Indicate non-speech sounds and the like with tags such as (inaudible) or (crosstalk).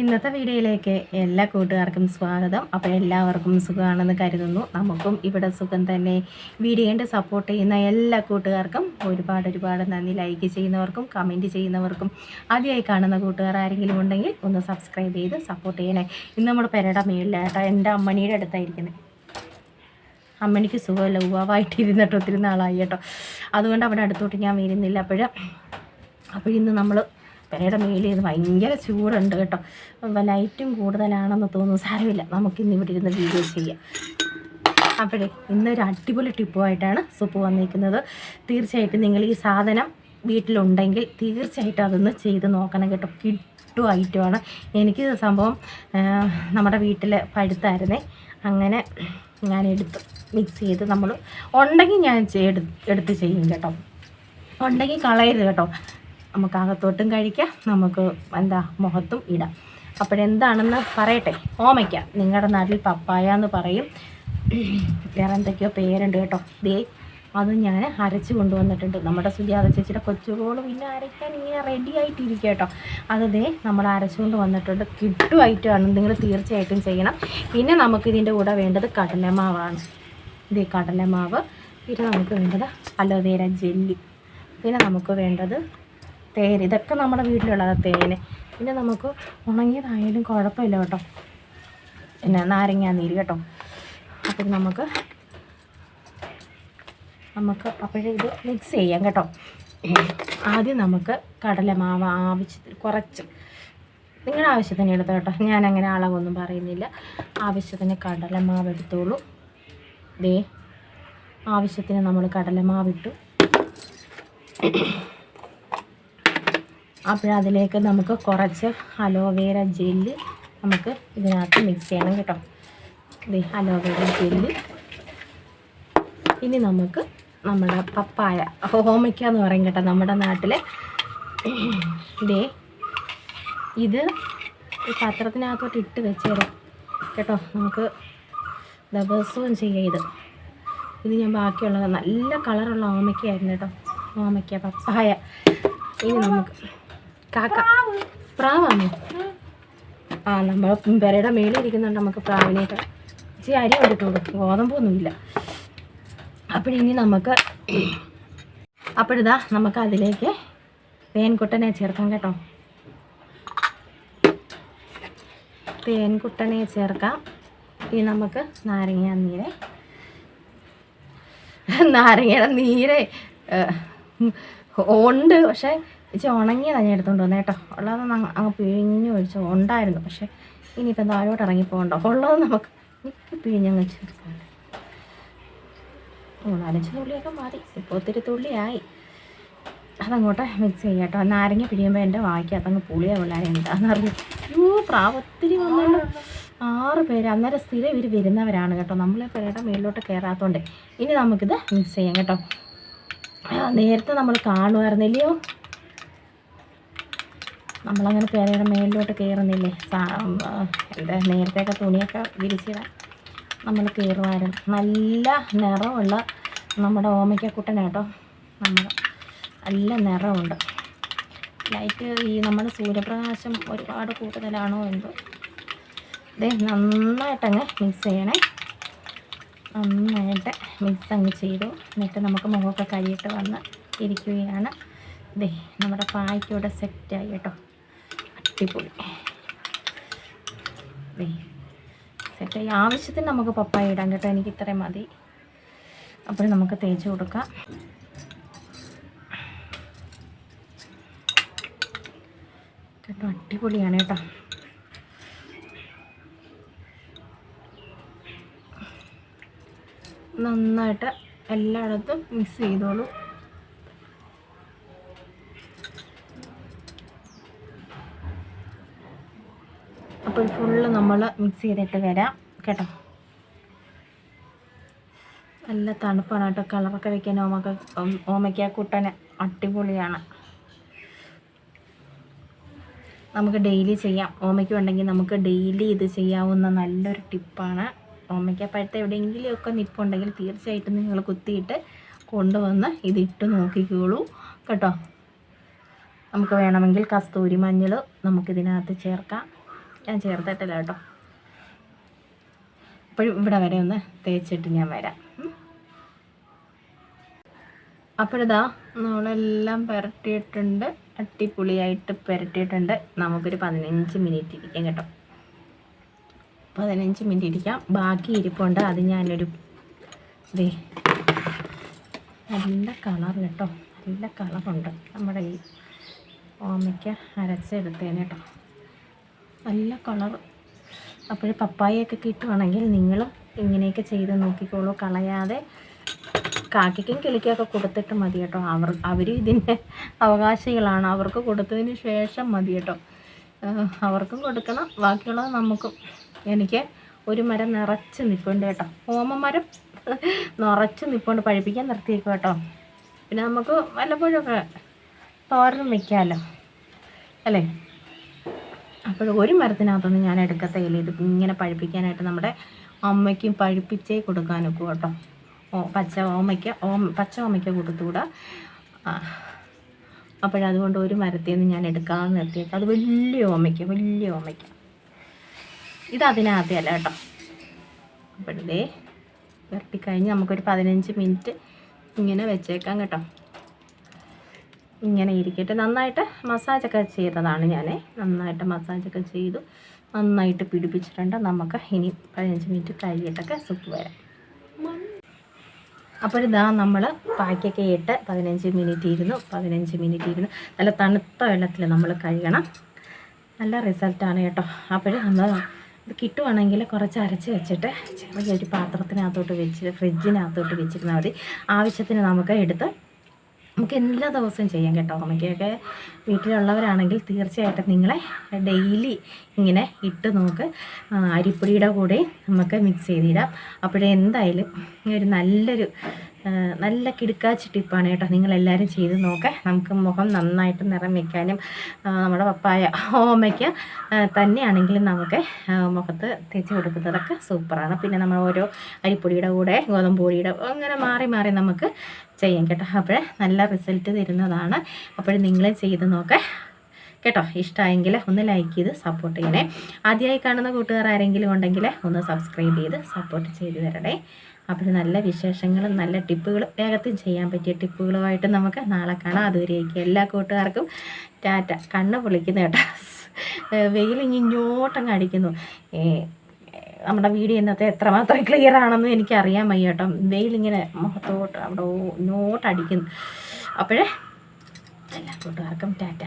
ഇന്നത്തെ വീഡിയോയിലേക്ക് എല്ലാ കൂട്ടുകാർക്കും സ്വാഗതം. അപ്പോൾ എല്ലാവർക്കും സുഖമാണെന്ന് കരുതുന്നു. നമുക്കും ഇവിടെ സുഖം തന്നെ. വീഡിയോന്റെ സപ്പോർട്ട് ചെയ്യുന്ന എല്ലാ കൂട്ടുകാർക്കും ഒരുപാട് ഒരുപാട് നന്ദി. ലൈക്ക് ചെയ്യുന്നവർക്കും കമന്റ് ചെയ്യുന്നവർക്കും ആദ്യമായി കാണുന്ന കൂട്ടുകാർ ആരെങ്കിലും ഉണ്ടെങ്കിൽ ഒന്ന് സബ്സ്ക്രൈബ് ചെയ്ത് സപ്പോർട്ട് ചെയ്യണേ. ഇന്ന് നമ്മുടെ പെരയുടെ മേളിലാട്ടോ എന്റെ അമ്മണിയുടെ അടുത്തായിരിക്കുന്നത് അമ്മണിക്ക് സുഖമല്ല. ഉവാവായിട്ട് ഇരുന്നിട്ട് ഒത്തിരി നാളായി കേട്ടോ. അതുകൊണ്ട് അവിടെ അടുത്തോട്ട് ഞാൻ വരുന്നില്ല അപ്പോൾ അപ്പോഴിന്ന് നമ്മൾ പെരയുടെ മേലിൽ ഇത് ഭയങ്കര ചൂടുണ്ട് കേട്ടോ. ലൈറ്റും കൂടുതലാണെന്ന് തോന്നുന്നു. സാരമില്ല. നമുക്കിന്ന് ഇവിടെ ഇരുന്ന് വീഡിയോ ചെയ്യാം. അപ്പോഴേ ഇന്നൊരു അടിപൊളി ടിപ്പുമായിട്ടാണ് സൂപ്പ് വന്നിരിക്കുന്നത്. തീർച്ചയായിട്ടും നിങ്ങൾ ഈ സാധനം വീട്ടിലുണ്ടെങ്കിൽ തീർച്ചയായിട്ടും അതൊന്ന് ചെയ്ത് നോക്കണം കേട്ടോ. കിട്ടു ഐറ്റമാണ് എനിക്ക് സംഭവം നമ്മുടെ വീട്ടിൽ പഴുത്തായിരുന്നേ. അങ്ങനെ ഞാൻ എടുത്തു. മിക്സ് ചെയ്ത് നമ്മൾ ഉണ്ടെങ്കിൽ ഞാൻ എടുത്ത് ചെയ്യും കേട്ടോ. ഉണ്ടെങ്കിൽ കളയരുത് കേട്ടോ. നമുക്ക് അകത്തോട്ടും കഴിക്കാം. നമുക്ക് എന്താ മുഖത്തും ഇടാം. അപ്പോഴെന്താണെന്ന് പറയട്ടെ. ഓമയ്ക്ക നിങ്ങളുടെ നാട്ടിൽ പപ്പായ എന്ന് പറയും. വേറെ എന്തൊക്കെയോ പേരുണ്ട് കേട്ടോ. ദേ അത് ഞാൻ അരച്ച് കൊണ്ടുവന്നിട്ടുണ്ട്. നമ്മുടെ സുജാത ചേച്ചിയുടെ കൊച്ചുകോൾ പിന്നെ അരയ്ക്കാൻ ഇങ്ങനെ റെഡി ആയിട്ടിരിക്കുക കേട്ടോ. അത് ദേ നമ്മൾ അരച്ചുകൊണ്ട് വന്നിട്ടുണ്ട് കിട്ടുമായിട്ടാണ് നിങ്ങൾ തീർച്ചയായിട്ടും ചെയ്യണം. പിന്നെ നമുക്ക് ഇതിന്റെ കൂടെ വേണ്ടത് കടലമാവാണ്. ഇത് കടലമാവ്. പിന്നെ നമുക്ക് വേണ്ടത് അലോവേര ജെല്ലി. പിന്നെ നമുക്ക് വേണ്ടത് തേൻ. ഇതൊക്കെ നമ്മുടെ വീട്ടിലുള്ളത് തേന്. പിന്നെ നമുക്ക് ഉണങ്ങിയതായാലും കുഴപ്പമില്ല കേട്ടോ. പിന്നെ നാരങ്ങ നീര് കേട്ടോ. അപ്പം നമുക്ക് നമുക്ക് അപ്പോഴേ ഇത് മിക്സ് ചെയ്യാം കേട്ടോ. ആദ്യം നമുക്ക് കടലമാവ് ആവശ്യത്തിന് കുറച്ച് നിങ്ങളുടെ ആവശ്യത്തിന് എടുത്തോ കേട്ടോ. ഞാൻ അങ്ങനെ അളവൊന്നും പറയുന്നില്ല. ആവശ്യത്തിന് കടലമാവ് എടുത്തോളൂ. ദേ ആവശ്യത്തിന് നമ്മൾ കടലമാവിട്ടു. അപ്പോഴതിലേക്ക് നമുക്ക് കുറച്ച് അലോവേര ജെല്ല് നമുക്ക് ഇതിനകത്ത് മിക്സ് ചെയ്യണം കേട്ടോ. ദേ അലോവേര ജെല്ല്. ഇനി നമുക്ക് നമ്മുടെ പപ്പായ ഹോമിക്ക എന്ന് പറയും കേട്ടോ നമ്മുടെ നാട്ടിൽ ഇതേ ഇത് ഈ പാത്രത്തിനകത്തോട്ട് ഇട്ട് വെച്ചേരാം കേട്ടോ. നമുക്ക് ദിവസവും ചെയ്യാം ഇത്. ഇത് ഞാൻ ബാക്കിയുള്ളത് നല്ല കളറുള്ള ഓമയ്ക്കായിരുന്നു കേട്ടോ. ഓമയ്ക്ക പപ്പായ. ഇനി നമുക്ക് കാക്ക. പ്രാവാണോ? ആ നമ്മൾ പെരയുടെ മേളിൽ ഇരിക്കുന്നുണ്ട് നമുക്ക് പ്രാവിനെയൊക്കെ. ഇച്ചിരി അരി കൊടുത്തോളൂ ഗോതമ്പൊന്നുമില്ല അപ്പോഴിനി നമുക്ക് അപ്പോഴിതാ നമുക്ക് അതിലേക്ക് തേൻകുട്ടനെ ചേർക്കാം കേട്ടോ. തേൻകുട്ടനെ ചേർക്കാം. ഇനി നമുക്ക് നാരങ്ങ നീര്. നാരങ്ങയുടെ നീര് ഉണ്ട്. പക്ഷേ ഇച്ചിരി ഉണങ്ങിയതാണ് ഞാൻ എടുത്തുകൊണ്ട് വന്നത് കേട്ടോ. ഉള്ളതൊന്നും അങ്ങ് അങ്ങ് പിഴിഞ്ഞ് ഒഴിച്ച് ഉണ്ടായിരുന്നു. പക്ഷേ ഇനിയിപ്പോൾ താഴോട്ട് ഇറങ്ങിപ്പോകണ്ടോ? ഉള്ളത് നമുക്ക് എനിക്ക് പിഴിഞ്ഞങ്ങ് ചേർക്കാം മൂന്നാലഞ്ച് തുള്ളിയൊക്കെ മാറി ഇപ്പോൾ ഒത്തിരി തുള്ളിയായി. അതങ്ങോട്ട് മിക്സ് ചെയ്യാം കേട്ടോ. നാരങ്ങ പിഴിയുമ്പോൾ എന്റെ അതങ്ങ് പുളിയാ പിള്ളേരെ എന്താണെന്നറിഞ്ഞു അയ്യോ പ്രാവ് ഒത്തിരി വന്നുണ്ട് ആറ് പേര് അന്നേരം സ്ഥിരം ഇവർ വരുന്നവരാണ് കേട്ടോ. നമ്മളെ പേരുടെ മേളിലോട്ട് കയറാത്തതുകൊണ്ട് ഇനി നമുക്കിത് മിക്സ് ചെയ്യാം കേട്ടോ. നേരത്തെ നമ്മൾ കാണുമായിരുന്നില്ലയോ നമ്മളങ്ങനെ പേരയുടെ മേളിലോട്ട് കയറുന്നില്ലേ? എന്താ നേരത്തെയൊക്കെ തുണിയൊക്കെ വിരിച്ചിടാൻ നമ്മൾ കയറുമായിരുന്നു. നല്ല നിറമുള്ള നമ്മുടെ ഓമയ്ക്കക്കുട്ടനാട്ടോ നമ്മൾ നല്ല നിറമുണ്ട്. ലൈറ്റ് ഈ നമ്മുടെ സൂര്യപ്രകാശം ഒരുപാട് കൂടുതലാണോ എന്തോ. ഇതേ നന്നായിട്ടങ്ങ് മിക്സ് ചെയ്യണേ. നന്നായിട്ട് മിക്സ് അങ്ങ് ചെയ്തു. എന്നിട്ട് നമുക്ക് മുഖമൊക്കെ കഴിയിട്ട് വന്ന് ഇരിക്കുകയാണ്. ഇതേ നമ്മുടെ പായ്ക്കൂടെ സെറ്റായി കേട്ടോ. അടിപൊളി സെറ്റ്. സെറ്റായി ആവശ്യത്തിന് നമുക്ക് പപ്പായ ഇടാം കേട്ടോ. എനിക്ക് ഇത്രയും മതി. അപ്പോൾ നമുക്ക് തേച്ച് കൊടുക്കാം. കേട്ടോ അടിപൊളിയാണ് കേട്ടോ. നന്നായിട്ട് എല്ലായിടത്തും മിക്സ് ചെയ്തോളൂ. അപ്പോൾ ഇത് ഫുള്ള് നമ്മൾ മിക്സ് ചെയ്തിട്ട് വരാം കേട്ടോ? നല്ല തണുപ്പാണ് കേട്ടോ. കളറൊക്കെ വെക്കാൻ ഓമക്ക ഓമയ്ക്ക കുട്ടന് അടിപൊളിയാണ്. നമുക്ക് ഡെയിലി ചെയ്യാം. ഓമയ്ക്ക ഉണ്ടെങ്കിൽ നമുക്ക് ഡെയിലി ഇത് ചെയ്യാവുന്ന നല്ലൊരു ടിപ്പാണ്. ഓമയ്ക്ക പഴുത്ത എവിടെയെങ്കിലുമൊക്കെ നിപ്പുണ്ടെങ്കിൽ തീർച്ചയായിട്ടും നിങ്ങൾ കുത്തിയിട്ട് കൊണ്ടുവന്ന് ഇതിട്ട് നോക്കിക്കോളൂ കേട്ടോ? നമുക്ക് വേണമെങ്കിൽ കസ്തൂരി മഞ്ഞൾ നമുക്കിതിനകത്ത് ചേർക്കാം. ഞാൻ ചേർത്തിട്ടില്ല കേട്ടോ അപ്പോഴും ഇവിടെ വരെ ഒന്ന് തേച്ചിട്ട് ഞാൻ വരാം. അപ്പോഴതാ നമ്മളെല്ലാം പുരട്ടിയിട്ടുണ്ട്. അടിപൊളിയായിട്ട് പുരട്ടിയിട്ടുണ്ട്. നമുക്കൊരു പതിനഞ്ച് മിനിറ്റ് ഇരിക്കാം കേട്ടോ. പതിനഞ്ച് മിനിറ്റ് ഇരിക്കാം. ബാക്കി ഇരിപ്പുണ്ട്. അത് ഞാനൊരു ദേ നല്ല കളർ കേട്ടോ. നല്ല കളറുണ്ട്. നമ്മുടെ ഈ ഓമയ്ക്ക് അരച്ചെടുത്തേനെ കേട്ടോ. നല്ല കളർ. അപ്പോൾ പപ്പായയൊക്കെ കിട്ടുവാണെങ്കിൽ നിങ്ങളും ഇങ്ങനെയൊക്കെ ചെയ്ത് നോക്കിക്കോളൂ. കളയാതെ കാക്കയ്ക്കും കിളിക്കൊക്കെ കൊടുത്തിട്ട് മതി കേട്ടോ. അവർ അവർ ഇതിന്റെ അവകാശികളാണ്. അവർക്ക് കൊടുത്തതിന് ശേഷം മതി കേട്ടോ. അവർക്കും കൊടുക്കണം. ബാക്കിയുള്ളത് നമുക്കും. എനിക്ക് ഒരു മരം നിറച്ച് നിൽപ്പുണ്ട് കേട്ടോ. ഓമമരം നിറച്ച് നിൽപ്പുണ്ട് പഴിപ്പിക്കാൻ നിർത്തിയേക്കും കേട്ടോ. പിന്നെ നമുക്ക് വല്ലപ്പോഴൊക്കെ തോരനും വയ്ക്കാമല്ലോ അല്ലേ? അപ്പോൾ ഒരു മരത്തിനകത്തൊന്നും ഞാൻ എടുക്കത്തേയില്ല. ഇത് ഇങ്ങനെ പഴുപ്പിക്കാനായിട്ട് നമ്മുടെ അമ്മയ്ക്കും പഴിപ്പിച്ചേ കൊടുക്കാനൊക്കെ കേട്ടോ. ഓ പച്ച ഓമയ്ക്ക ഓമ പച്ച ഓമയ്ക്ക കൊടുത്തുകൂടാ? അപ്പോഴതുകൊണ്ട് ഒരു മരത്തിൽ നിന്ന് ഞാൻ എടുക്കാതെ നിർത്തിയേക്കാം. അത് വലിയ ഓമയ്ക്ക വലിയ ഓമയ്ക്ക. ഇത് അതിനകത്തല്ല കേട്ടോ. അപ്പോഴേ വരട്ടിക്കഴിഞ്ഞ് നമുക്കൊരു പതിനഞ്ച് മിനിറ്റ് ഇങ്ങനെ വെച്ചേക്കാം കേട്ടോ. ഇങ്ങനെ ഇരിക്കട്ടെ. നന്നായിട്ട് മസാജൊക്കെ ചെയ്തതാണ് ഞാൻ നന്നായിട്ട് മസാജൊക്കെ ചെയ്തു. നന്നായിട്ട് പിടിപ്പിച്ചിട്ടുണ്ട്. നമുക്ക് ഇനി പതിനഞ്ച് മിനിറ്റ് കഴിയിട്ടൊക്കെ സുപ്പ് വരാം. അപ്പോൾ അപ്പോഴിതാ നമ്മൾ പാക്കൊക്കെ ഇട്ട് പതിനഞ്ച് മിനിറ്റ് ഇരുന്നു. പതിനഞ്ച് മിനിറ്റ് ഇരുന്നു. നല്ല തണുത്ത വെള്ളത്തിൽ നമ്മൾ കഴുകണം. നല്ല റിസൾട്ടാണ് കേട്ടോ. അപ്പോൾ നമ്മൾ ഇത് കിട്ടുവാണെങ്കിൽ കുറച്ച് അരച്ച് വെച്ചിട്ട് ചെറിയൊരു പാത്രത്തിനകത്തോട്ട് വെച്ച് ഫ്രിഡ്ജിനകത്തോട്ട് വെച്ചിരുന്നാൽ മതി. ആവശ്യത്തിന് നമുക്ക് എടുത്ത് നമുക്ക് എല്ലാ ദിവസവും ചെയ്യാം കേട്ടോ. അമ്മയ്ക്കൊക്കെ വീട്ടിലുള്ളവരാണെങ്കിൽ തീർച്ചയായിട്ടും നിങ്ങളെ ഡെയിലി ഇങ്ങനെ ഇട്ട് നോക്ക് അരിപ്പൊടിയുടെ കൂടെ നമുക്ക് മിക്സ് ചെയ്തിടാം. അപ്പോഴേ എന്തായാലും ഒരു നല്ലൊരു നല്ല കിടുക്കാച്ച ടിപ്പാണ് കേട്ടോ നിങ്ങളെല്ലാവരും ചെയ്ത് നോക്ക്. നമുക്ക് മുഖം നന്നായിട്ട് നിറം വയ്ക്കാനും നമ്മുടെ പപ്പായ ഓമയ്ക്ക് തന്നെയാണെങ്കിലും നമുക്ക് മുഖത്ത് തേച്ച് കൊടുക്കുന്നതൊക്കെ സൂപ്പറാണ് പിന്നെ നമ്മൾ ഓരോ അരിപ്പൊടിയുടെ കൂടെ ഗോതമ്പ് പൊടിയുടെ അങ്ങനെ മാറി മാറി നമുക്ക് ചെയ്യാം കേട്ടോ. അപ്പോഴേ നല്ല റിസൾട്ട് തരുന്നതാണ്. അപ്പോഴും നിങ്ങൾ ചെയ്ത് നോക്ക്. കേട്ടോ ഇഷ്ടമായെങ്കിൽ ഒന്ന് ലൈക്ക് ചെയ്ത് സപ്പോർട്ട് ചെയ്യണേ. ആദ്യമായി കാണുന്ന കൂട്ടുകാർ ആരെങ്കിലും ഉണ്ടെങ്കിൽ ഒന്ന് സബ്സ്ക്രൈബ് ചെയ്ത് സപ്പോർട്ട് ചെയ്ത് തരണേ. അപ്പോൾ നല്ല വിശേഷങ്ങളും നല്ല ടിപ്പുകളും വേഗത്തിൽ ചെയ്യാൻ പറ്റിയ ടിപ്പുകളുമായിട്ട് നമുക്ക് നാളെ കാണാം. അതുവരെയൊക്കെ എല്ലാ കൂട്ടുകാർക്കും ടാറ്റ. കണ്ണ് പൊളിക്കുന്നു കേട്ടോ. (laughs) വെയിൽ ഇങ്ങോട്ടങ്ങ് അടിക്കുന്നു. നമ്മുടെ വീഡിയോ ഇന്നത്തെ എത്രമാത്രം ക്ലിയർ ആണെന്ന് എനിക്ക് അറിയാൻ വയ്യ കേട്ടോ. വെയിലിങ്ങനെ മുഖത്തോട്ട് അവിടെ നോട്ടടിക്കുന്നു. അപ്പോഴേ എല്ലാ കൂട്ടുകാർക്കും ടാറ്റ.